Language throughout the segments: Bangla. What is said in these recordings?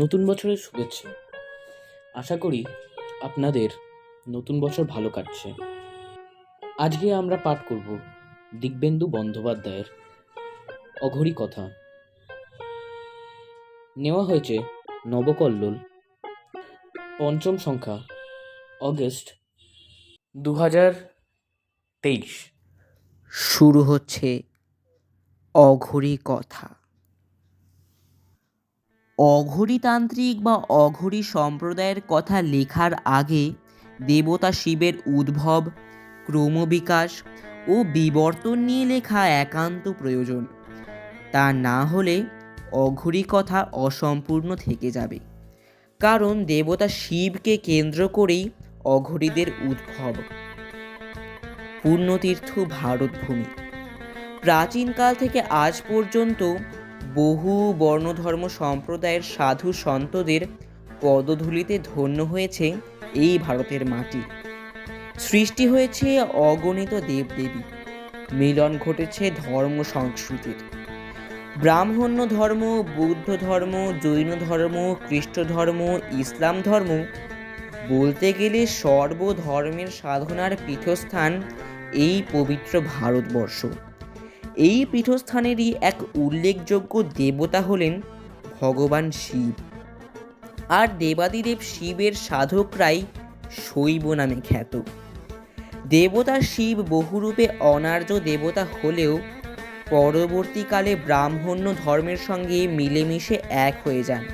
নতুন বছরের শুভেচ্ছা। আশা করি আপনাদের নতুন বছর ভালো কাটছে। আজকে আমরা পাঠ করব দিগবেন্দু বন্দ্যোপাধ্যায়ের অঘরী কথা। নেওয়া হয়েছে নবকল্লোল, পঞ্চম সংখ্যা, অগস্ট দু হাজার তেইশ। শুরু হচ্ছে অঘরী কথা। অঘরীতান্ত্রিক বা অঘরী সম্প্রদায়ের কথা লেখার আগে দেবতা শিবের উদ্ভব, ক্রমবিকাশ ও বিবর্তন নিয়ে লেখা একান্ত প্রয়োজন। তা না হলে অঘরী কথা অসম্পূর্ণ থেকে যাবে। কারণ দেবতা শিবকে কেন্দ্র করেই অঘরীদের উদ্ভব। পূর্ণতীর্থ ভারতভূমি। প্রাচীনকাল থেকে আজ পর্যন্ত বহু বর্ণধর্ম সম্প্রদায়ের সাধু সন্তদের পদধূলিতে ধন্য হয়েছে এই ভারতের মাটি। সৃষ্টি হয়েছে অগণিত দেবদেবী। মিলন ঘটেছে ধর্ম সংস্কৃতির। ব্রাহ্মণ্য ধর্ম, বৌদ্ধ ধর্ম, জৈন ধর্ম, খ্রিস্ট ধর্ম, ইসলাম ধর্ম বলতে গেলে সর্বধর্মের সাধনার পীঠস্থান এই পবিত্র ভারতবর্ষ। এই পীঠস্থানেরই এক উল্লেখযোগ্য দেবতা হলেন ভগবান শিব। আর দেবাদিদেব শিবের সাধকরাই শৈব নামে খ্যাত। দেবতা শিব বহুরূপে অনার্য দেবতা হলেও পরবর্তীকালে ব্রাহ্মণ্য ধর্মের সঙ্গে মিলেমিশে এক হয়ে যান।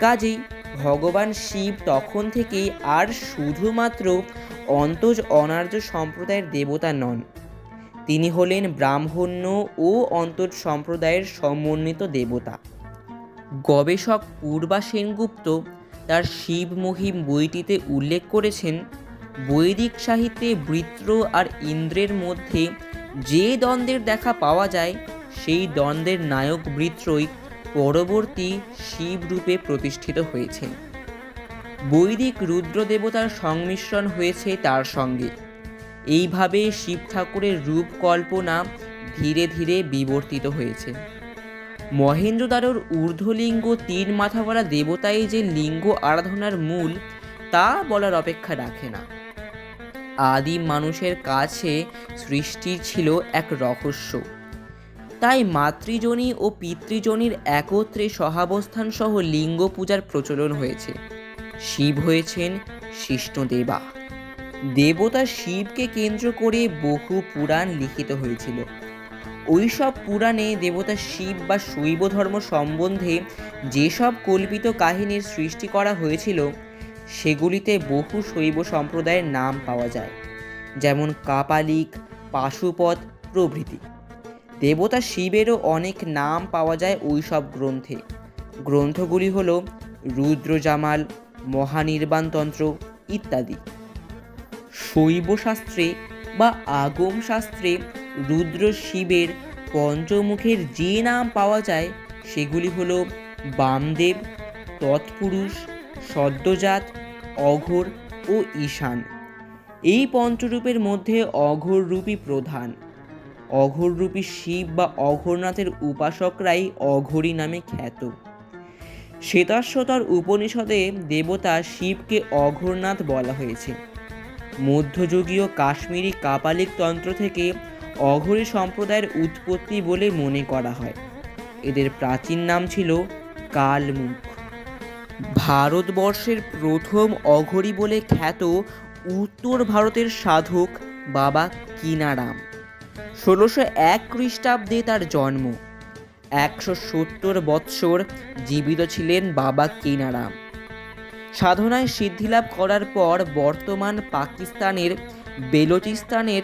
কাজেই ভগবান শিব তখন থেকেই আর শুধুমাত্র অন্তজ অনার্য সম্প্রদায়ের দেবতা নন। তিনি হলেন ব্রাহ্মণ্য ও অন্তর সম্প্রদায়ের সমন্বিত দেবতা। গবেষক পূর্বা সেনগুপ্ত তার শিব মহিম বইটিতে উল্লেখ করেছেন, বৈদিক সাহিত্যে বৃত্র আর ইন্দ্রের মধ্যে যে দ্বন্দ্বের দেখা পাওয়া যায়, সেই দ্বন্দ্বের নায়ক বৃত্রই পরবর্তী শিব রূপে প্রতিষ্ঠিত হয়েছেন। বৈদিক রুদ্র দেবতার সংমিশ্রণ হয়েছে তার সঙ্গে। এইভাবে শিব ঠাকুরের রূপ কল্পনা ধীরে ধীরে বিবর্তিত হয়েছে। মহেন্দ্রদারোর ঊর্ধ্বলিঙ্গ তিন মাথাওয়ালা দেবতাই যে লিঙ্গ আরাধনার মূল, তা বলার অপেক্ষা রাখে না। আদিম মানুষের কাছে সৃষ্টি ছিল এক রহস্য। তাই মাতৃজনী ও পিতৃজনীর একত্রে সহাবস্থান সহ লিঙ্গ পূজার প্রচলন হয়েছে। শিব হয়েছেন শিষ্ণদেবা। দেবতা শিবকে কেন্দ্র করে বহু পুরাণ লিখিত হয়েছিল। ওইসব পুরাণে দেবতা শিব বা শৈব ধর্ম সম্বন্ধে যেসব কল্পিত কাহিনীর সৃষ্টি করা হয়েছিল, সেগুলিতে বহু শৈব সম্প্রদায়ের নাম পাওয়া যায়, যেমন কাপালিক পাশুপথ প্রভৃতি। দেবতা শিবেরও অনেক নাম পাওয়া যায় ওইসব গ্রন্থে। গ্রন্থগুলি হল রুদ্রজামাল, মহানির্বাণতন্ত্র ইত্যাদি। শৈব শাস্ত্রে বা আগম শাস্ত্রে রুদ্র শিবের পঞ্চমুখের যে নাম পাওয়া যায়, সেগুলি হল বামদেব, তৎপুরুষ, সদ্যজাত, অঘোর ও ঈশান। এই পঞ্চরূপের মধ্যে অঘোররূপী প্রধান। অঘোররূপী শিব বা অঘোরনাথের উপাসকরাই অঘোরী নামে খ্যাত। শ্বেতাশ্বতর উপনিষদে দেবতা শিবকে অঘোরনাথ বলা হয়েছে। মধ্যযুগীয় কাশ্মীরি কাপালিক তন্ত্র থেকে অঘরী সম্প্রদায়ের উৎপত্তি বলে মনে করা হয়। এদের প্রাচীন নাম ছিল কালমুখ। ভারতবর্ষের প্রথম অঘরী বলে খ্যাত উত্তর ভারতের সাধক বাবা কিনারাম। ষোলোশো এক খ্রিস্টাব্দে তার জন্ম। একশো সত্তর বৎসর জীবিত ছিলেন বাবা কিনারাম। সাধনায় সিদ্ধিলাভ করার পর বর্তমান পাকিস্তানের, বেলুচিস্তানের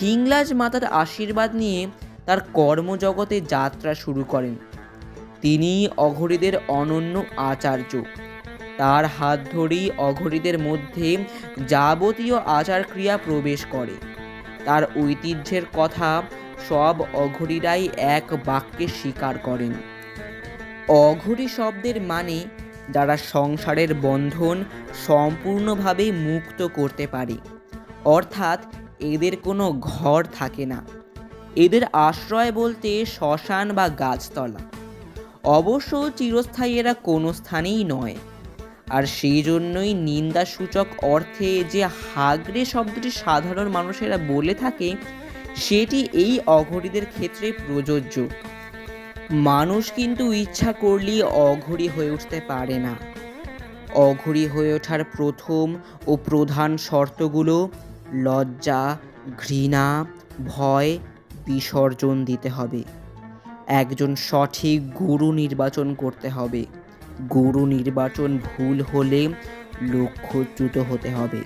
হিংলাজ মাতার আশীর্বাদ নিয়ে তার কর্মজগতে যাত্রা শুরু করেন। তিনি অঘরীদের অনন্য আচার্য। তার হাত ধরেই অঘরীদের মধ্যে যাবতীয় আচার ক্রিয়া প্রবেশ করে। তার ঐতিহ্যের কথা সব অঘরীরাই এক বাক্যে স্বীকার করেন। অঘরী শব্দের মানে যারা সংসারের বন্ধন সম্পূর্ণভাবে মুক্ত করতে পারে। অর্থাৎ এদের কোনো ঘর থাকে না। এদের আশ্রয় বলতে শ্মশান বা গাছতলা। অবশ্য চিরস্থায়ী এরা কোনো স্থানেই নয়। আর সেই জন্যই নিন্দাসূচক অর্থে যে হাগরে শব্দটি সাধারণ মানুষেরা বলে থাকে, সেটি এই অঘরীদের ক্ষেত্রে প্রযোজ্য। মানুষ কিন্তু ইচ্ছা করলেই অঘরী হয়ে উঠতে পারে না। অঘরী হয়ে ওঠার প্রথম ও প্রধান শর্তগুলো লজ্জা, ঘৃণা, ভয়, বিসর্জন দিতে হবে। একজন সঠিক গুরু নির্বাচন করতে হবে। গুরু নির্বাচন ভুল হলে লক্ষ্যচ্যুত হতে হবে।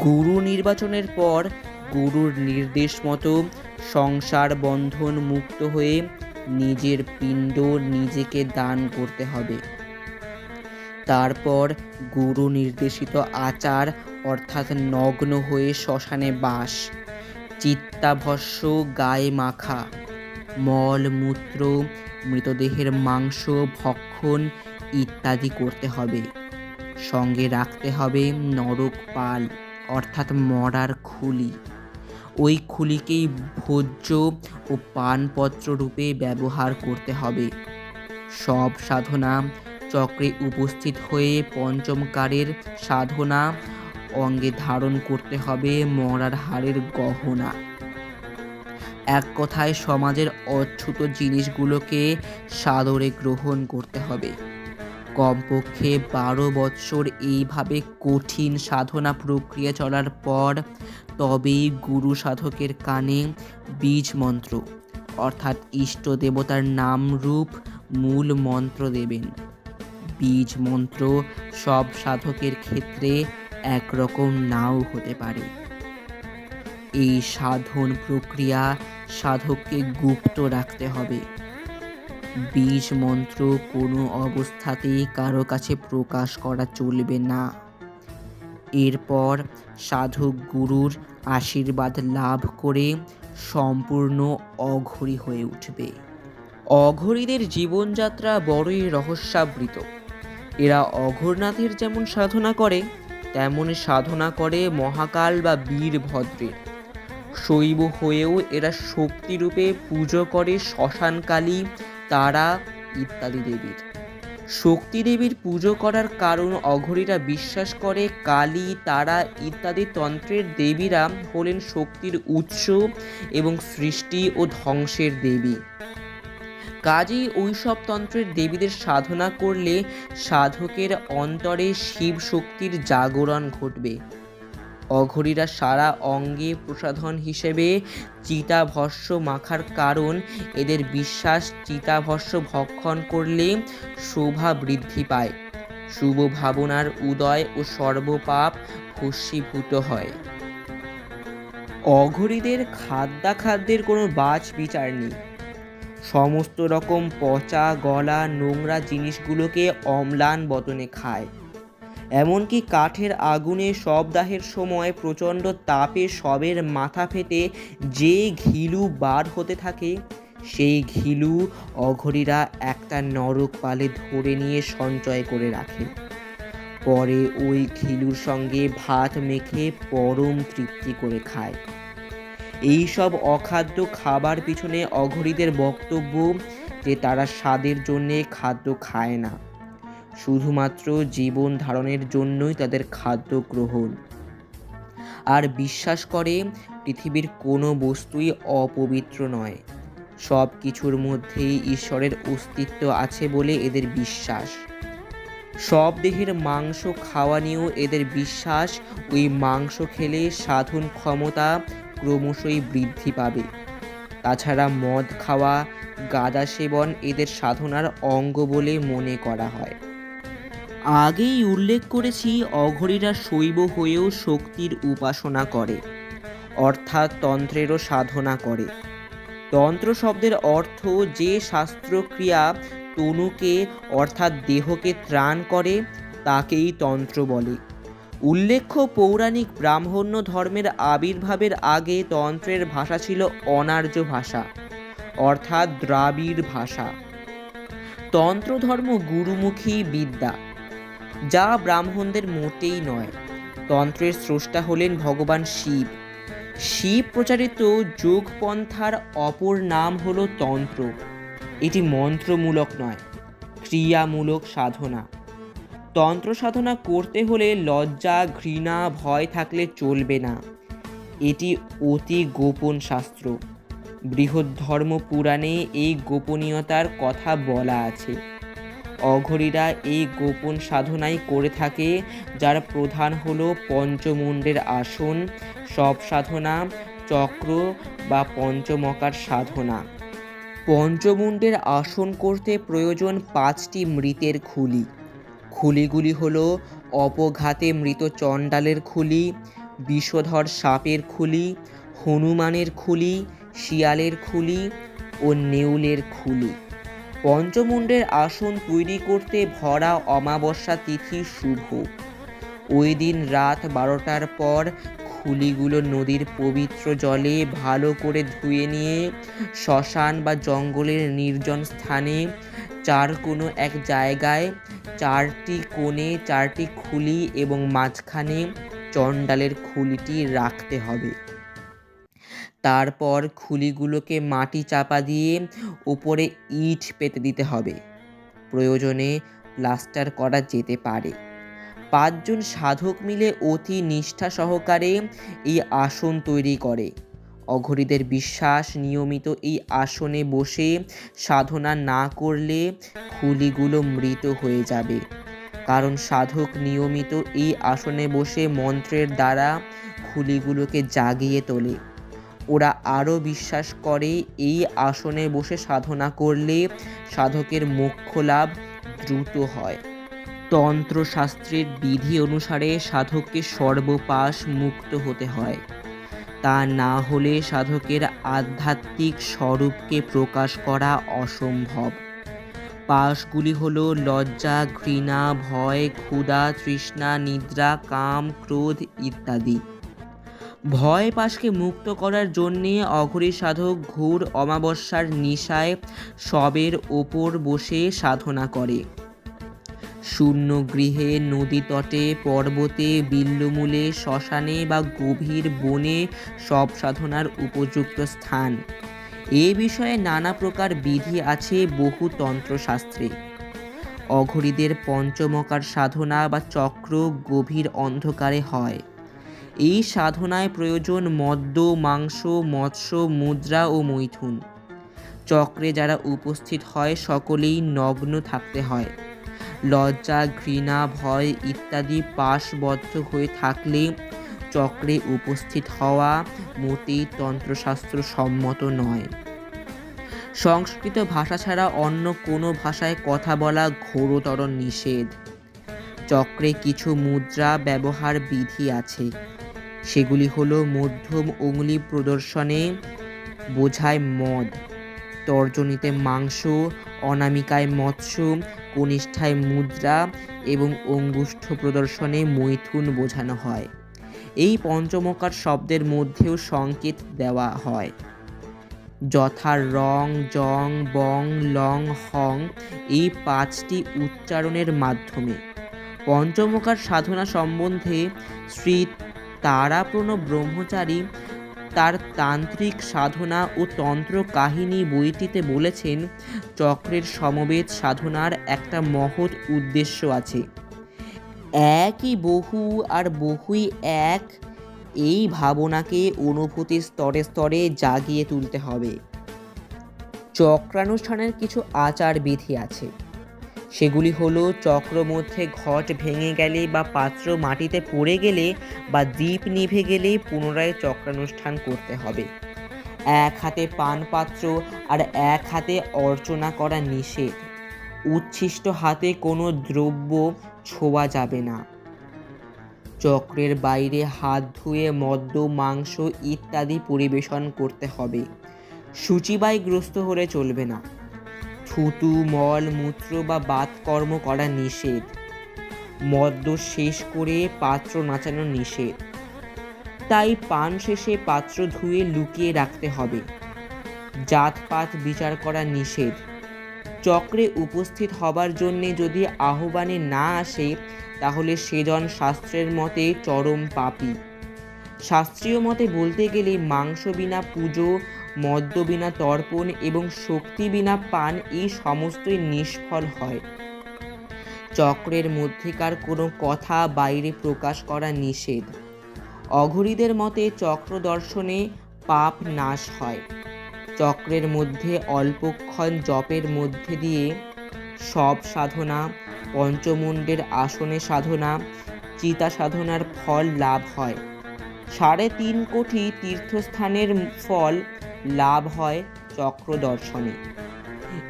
গুরু নির্বাচনের পর গুরুর নির্দেশ মতো সংসার বন্ধন মুক্ত হয়ে নিজের পিণ্ড নিজেকে দান করতে হবে। তারপর গুরু নির্দেশিত আচার অর্থাৎ নগ্ন হয়ে শ্মশানে বাস। চিত্তাভস্য গায়ে মাখা। মল, মূত্র, মৃতদেহের মাংস, ভক্ষণ ইত্যাদি করতে হবে। সঙ্গে রাখতে হবে নরক পাল, অর্থাৎ মরার খুলি। ওই খুলিকেই ভোজ্য ও পানপত্র রূপে ব্যবহার করতে হবে। সব সাধনা চক্রে উপস্থিত হয়ে পঞ্চমকারের সাধনা অঙ্গে ধারণ করতে হবে মরার হাড়ের গহনা। এক কথায় সমাজের অচ্ছুত জিনিসগুলোকে সাদরে গ্রহণ করতে হবে। কমপক্ষে বারো বৎসর এইভাবে কঠিন সাধনা প্রক্রিয়া চলার পর তবেই গুরু সাধকের কানে বীজ মন্ত্র, অর্থাৎ ইষ্ট দেবতার নাম রূপ মূল মন্ত্র দেবেন। বীজ মন্ত্র সব সাধকের ক্ষেত্রে একরকম নাও হতে পারে। এই সাধন প্রক্রিয়া সাধককে গুপ্ত রাখতে হবে। বীজ মন্ত্র কোনো অবস্থাতেই কারও কাছে প্রকাশ করা চলবে না। এরপর সাধক গুরুর আশীর্বাদ লাভ করে সম্পূর্ণ অঘরী হয়ে উঠবে। অঘরীদের জীবনযাত্রা বড়ই রহস্যাবৃত। এরা অঘরনাথের যেমন সাধনা করে, তেমন সাধনা করে মহাকাল বা বীরভদ্রের শৈব হয়েও এরা শক্তিরূপে পুজো করে শ্মশানকালী, তারা ইত্যাদি দেবীর। শক্তি দেবীর পুজো করার কারণ অঘরীরা বিশ্বাস করে, কালী, তারা ইত্যাদি তন্ত্রের দেবীরা হলেন শক্তির উৎস এবং সৃষ্টি ও ধ্বংসের দেবী। কাজেই ওইসব তন্ত্রের দেবীদের সাধনা করলে সাধকের অন্তরে শিব শক্তির জাগরণ ঘটবে। অঘরীরা সারা অঙ্গে প্রসাধন হিসেবে চিতাভস্য মাখার কারণ এদের বিশ্বাস চিতাভস্য ভক্ষণ করলে শোভা বৃদ্ধি পায়। শুভ ভাবনার উদয় ও সর্বপাপ ভস্মীভূত হয়। অঘরীদের খাদ্যাখাদ্যের কোনো বাছ বিচার নেই। সমস্ত রকম পচা, গলা, নোংরা জিনিসগুলোকে অম্লান বতনে খায়। এমনকি কাঠের আগুনে শবদাহের সময় প্রচণ্ড তাপে শবের মাথা ফেটে যে ঘিলু বার হতে থাকে, সেই ঘিলু অঘরীরা একটা নরক পালে ধরে নিয়ে সঞ্চয় করে রাখে। পরে ওই ঘিলুর সঙ্গে ভাত মেখে পরম তৃপ্তি করে খায়। এই সব অখাদ্য খাবার পিছনে অঘরীদের বক্তব্য যে তারা স্বাদের জন্যে খাদ্য খায় না। শুধুমাত্র জীবন ধারণের জন্যই তাদের খাদ্য গ্রহণ। আর বিশ্বাস করে, পৃথিবীর কোনো বস্তুই অপবিত্র নয়। সব কিছুর মধ্যেই ঈশ্বরের অস্তিত্ব আছে বলে এদের বিশ্বাস। সব দেহের মাংস খাওয়া নিয়েও এদের বিশ্বাস, ওই মাংস খেলে সাধন ক্ষমতা ক্রমশই বৃদ্ধি পাবে। তাছাড়া মদ খাওয়া গাঁদা সেবন এদের সাধনার অঙ্গ বলে মনে করা হয়। আগেই উল্লেখ করেছি অঘরীরা শৈব হয়েও শক্তির উপাসনা করে, অর্থাৎ তন্ত্রেরও সাধনা করে। তন্ত্র শব্দের অর্থ যে শাস্ত্রক্রিয়া তনুকে, অর্থাৎ দেহকে ত্রাণ করে, তাকেই তন্ত্র বলে। উল্লেখ্য পৌরাণিক ব্রাহ্মণ্য ধর্মের আবির্ভাবের আগে তন্ত্রের ভাষা ছিল অনার্য ভাষা, অর্থাৎ দ্রাবিড় ভাষা। তন্ত্র ধর্ম গুরুমুখী বিদ্যা। যা ব্রাহ্মণদের মোটেই নয়। তন্ত্রের স্রষ্টা হলেন ভগবান শিব। শিব প্রচারিত যোগপন্থার অপর নাম হলো তন্ত্র। এটি মন্ত্রমূলক নয়, ক্রিয়ামূলক সাধনা। তন্ত্র সাধনা করতে হলে লজ্জা, ঘৃণা, ভয় থাকলে চলবে না। এটি অতি গোপন শাস্ত্র। বৃহদ্ধর্ম পুরাণে এই গোপনীয়তার কথা বলা আছে। অঘরীরা এই গোপন সাধনাই করে থাকে, যার প্রধান হলো পঞ্চমুণ্ডের আসন, সব সাধনা, চক্র বা পঞ্চমকার সাধনা। পঞ্চমুণ্ডের আসন করতে প্রয়োজন পাঁচটি মৃতের খুলি। খুলিগুলি হলো অপঘাতে মৃত চণ্ডালের খুলি, বিষধর সাপের খুলি, হনুমানের খুলি, শিয়ালের খুলি ও নেউলের খুলি। পঞ্চমুণ্ডের আসন তৈরি করতে ভরা অমাবস্যা তিথি শুভ। ওই দিন রাত বারোটার পর খুলিগুলো নদীর পবিত্র জলে ভালো করে ধুয়ে নিয়ে শ্মশান বা জঙ্গলের নির্জন স্থানে চার কোনো এক জায়গায় চারটি কোণে চারটি খুলি এবং মাঝখানে চণ্ডালের খুলিটি রাখতে হবে। তারপর খুলিগুলোকে মাটি চাপা দিয়ে উপরে ইট পেতে দিতে হবে। প্রয়োজনে প্লাস্টার করা যেতে পারে। পাঁচজন সাধক মিলে অতি নিষ্ঠা সহকারে এই আসন তৈরি করে। অঘরীদের বিশ্বাস নিয়মিত এই আসনে বসে সাধনা না করলে খুলিগুলো মৃত হয়ে যাবে। কারণ সাধক নিয়মিত এই আসনে বসে মন্ত্রের দ্বারা খুলিগুলোকে জাগিয়ে তোলে। ওরা আরও বিশ্বাস করে এই আসনে বসে সাধনা করলে সাধকের মোক্ষ লাভ দ্রুত হয়। তন্ত্রশাস্ত্রের বিধি অনুসারে সাধককে সর্বপাশ মুক্ত হতে হয়। তা না হলে সাধকের আধ্যাত্মিক স্বরূপকে প্রকাশ করা অসম্ভব। পাশগুলি হলো লজ্জা, ঘৃণা, ভয়, ক্ষুধা, তৃষ্ণা, নিদ্রা, কাম, ক্রোধ ইত্যাদি। ভয় পাশকে মুক্ত করার জন্যে অঘরী সাধক ঘোর অমাবস্যার নিশায় সবের ওপর বসে সাধনা করে। শূন্য গৃহে নদী তটে, পর্বতে, বিল্লমূলে, শ্মশানে বা গভীর বনে সব সাধনার উপযুক্ত স্থান। এ বিষয়ে নানা প্রকার বিধি আছে বহু তন্ত্রশাস্ত্রে। অঘরীদের পঞ্চমকার সাধনা বা চক্র গভীর অন্ধকারে হয়। এই সাধনায় প্রয়োজন মদ্য, মাংস, মৎস্য, মুদ্রা ও মৈথুন। চক্রে যারা উপস্থিত হয়, সকলেই নগ্ন থাকতে হয়। লজ্জা, ঘৃণা, ভয় ইত্যাদি পাশবদ্ধ হয়ে থাকলে চক্রে উপস্থিত হওয়া মোটেই তন্ত্রশাস্ত্র সম্মত নয়। সংস্কৃত ভাষা ছাড়া অন্য কোনো ভাষায় কথা বলা ঘোরতর নিষেধ। চক্রে কিছু মুদ্রা ব্যবহার বিধি আছে। সেগুলি হলো মধ্যম অঙ্গুলি প্রদর্শনে বোঝায় মদ, তর্জনীতে মাংস, অনামিকায় মৎস্য, কনিষ্ঠায় মুদ্রা এবং অঙ্গুষ্ঠ প্রদর্শনে মৈথুন বোঝানো হয়। এই পঞ্চমকার শব্দের মধ্যেও সংকেত দেওয়া হয়। যথা রং, জং, বং, লং, হং এই পাঁচটি উচ্চারণের মাধ্যমে। পঞ্চমকার সাধনা সম্বন্ধে শ্রী তারাপ্রণ ব্রহ্মচারী তার তান্ত্রিক সাধনা ও তন্ত্র কাহিনী বইটিতে বলেছেন, চক্রের সমবেত সাধনার একটা মহৎ উদ্দেশ্য আছে। একই বহু আর বহুই এক, এই ভাবনাকে অনুভূতির স্তরে স্তরে জাগিয়ে তুলতে হবে। চক্রানুষ্ঠানের কিছু আচার বিধি আছে। সেগুলি হলো চক্র মধ্যে ঘট ভেঙে গেলে বা পাত্র মাটিতে পড়ে গেলে বা দ্বীপ নিভে গেলে পুনরায় চক্রানুষ্ঠান করতে হবে। এক হাতে পান পাত্র আর এক হাতে অর্চনা করা নিষেধ। উচ্ছিষ্ট হাতে কোনো দ্রব্য ছোঁয়া যাবে না। চক্রের বাইরে হাত ধুয়ে মদ্য, মাংস ইত্যাদি পরিবেশন করতে হবে। সূচিবায়গ্রস্ত হলে চলবে না। থুতু, মল, মূত্র বা বাতকর্ম করা নিষেধ। মদ্য শেষ করে পাত্র নাচানো নিষেধ। তাই পান শেষে পাত্র ধুয়ে লুকিয়ে রাখতে হবে। জাতপাত বিচার করা নিষেধ। চক্রে উপস্থিত হবার জন্যে যদি আহ্বানে না আসে, তাহলে সেজন শাস্ত্রের মতে চরম পাপী। শাস্ত্রীয় মতে বলতে গেলে মাংস বিনা পুজো মদ্য বিনা তর্পণ এবং শক্তি বিনা পান এই সমস্তই নিষ্ফল হয়। চক্রের মধ্যেকার কোনো কথা বাইরে প্রকাশ করা নিষেধ। অঘরীদের মতে চক্র দর্শনে পাপ নাশ হয়। চক্রের মধ্যে অল্পক্ষণ জপের মধ্যে দিয়ে সব সাধনা, পঞ্চমুণ্ডের আসনে সাধনা, চিতা সাধনার ফল লাভ হয়। সাড়ে তিন কোটি তীর্থস্থানের ফল লাভ হয় চক্র দর্শনে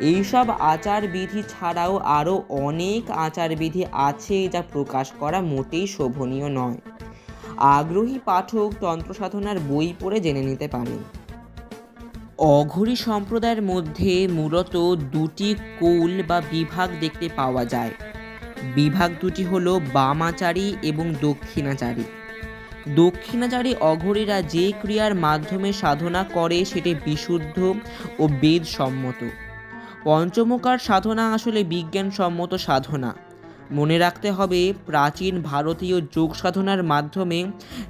এইসব আচার বিধি ছাড়াও আরও অনেক আচার বিধি আছে যা প্রকাশ করা মোটেই শোভনীয় নয়। আগ্রহী পাঠক তন্ত্র সাধনার বই পড়ে জেনে নিতে পারেন। অঘরী সম্প্রদায়ের মধ্যে মূলত দুটি কৌল বা বিভাগ দেখতে পাওয়া যায়। বিভাগ দুটি হলো বামাচারী এবং দক্ষিণাচারী। দক্ষিণাচারী অঘরীরা যে ক্রিয়ার মাধ্যমে সাধনা করে সেটি বিশুদ্ধ ও বেদসম্মত। পঞ্চমকার সাধনা আসলে বিজ্ঞানসম্মত সাধনা। মনে রাখতে হবে, প্রাচীন ভারতীয় যোগ সাধনার মাধ্যমে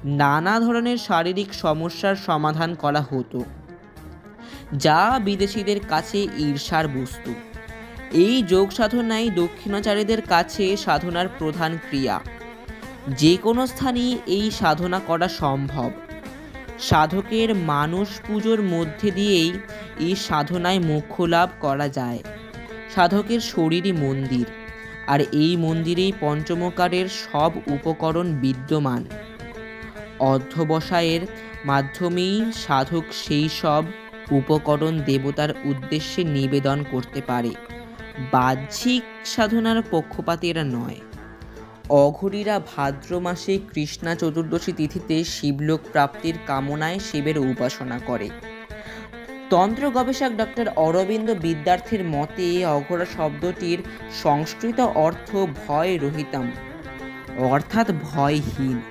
নানা ধরনের শারীরিক সমস্যার সমাধান করা হতো। যা বিদেশিদের কাছে ঈর্ষার বস্তু। এই যোগ সাধনাই দক্ষিণাচারীদের কাছে সাধনার প্রধান ক্রিয়া। যে কোনো স্থানেই এই সাধনা করা সম্ভব। সাধকের মানুষ পুজোর মধ্যে দিয়েই এই সাধনায় মোক্ষ লাভ করা যায়। সাধকের শরীরই মন্দির, আর এই মন্দিরেই পঞ্চমকারের সব উপকরণ বিদ্যমান। অধ্যবসায়ের মাধ্যমেই সাধক সেই সব উপকরণ দেবতার উদ্দেশ্যে নিবেদন করতে পারে। বাহ্যিক সাধনার পক্ষপাতেরা নয়। অঘরীরা ভাদ্র মাসে কৃষ্ণা চতুর্দশী তিথিতে শিবলোক প্রাপ্তির কামনায় শিবের উপাসনা করে। তন্ত্র গবেষক ডক্টর অরবিন্দ বিদ্যার্থীর মতে, অঘরা শব্দটির সংস্কৃত অর্থ ভয় রহিতাম, অর্থাৎ ভয়হীন।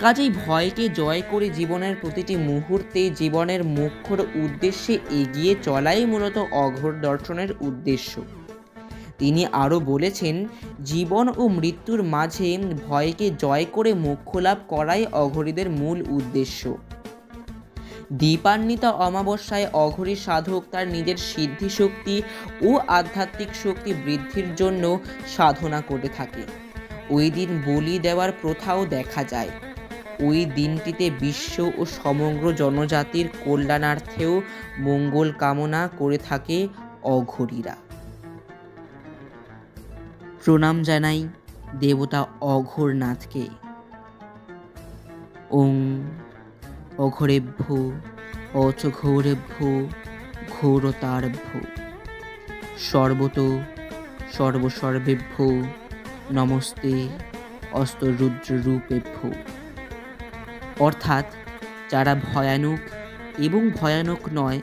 কাজেই ভয়কে জয় করে জীবনের প্রতিটি মুহূর্তে জীবনের মুখ্যর উদ্দেশ্যে এগিয়ে চলাই মূলত অঘোর দর্শনের উদ্দেশ্য। তিনি আরও বলেছেন, জীবন ও মৃত্যুর মাঝে ভয়কে জয় করে মোক্ষ লাভ করাই অঘরীদের মূল উদ্দেশ্য। দীপান্বিত অমাবস্যায় অঘরী সাধক তার নিজের সিদ্ধি শক্তি ও আধ্যাত্মিক শক্তি বৃদ্ধির জন্য সাধনা করে থাকে। ওই দিন বলি দেওয়ার প্রথাও দেখা যায়। ওই দিনটিতে বিশ্ব ও সমগ্র জনজাতির কল্যাণার্থেও মঙ্গল কামনা করে থাকে অঘরীরা। প্রণাম জানাই দেবতা অঘোরনাথকে। ওং অঘোরেভ্য অচ ঘোরেভ্য ঘোরতারভ্য। সর্বত সর্বসর্বেভ্য, নমস্তে অস্তরুদ্ররূপেভ্য অর্থাৎ যারা ভয়ানক এবং ভয়ানক নয়,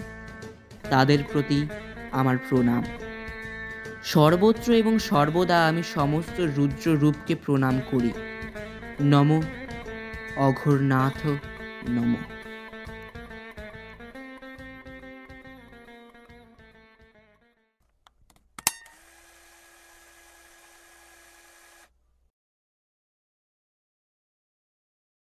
তাদের প্রতি আমার প্রণাম। সর্বত্র এবং সর্বদা আমি সমস্ত রুদ্র রূপকে প্রণাম করি। নম। অঘোরনাথ নম।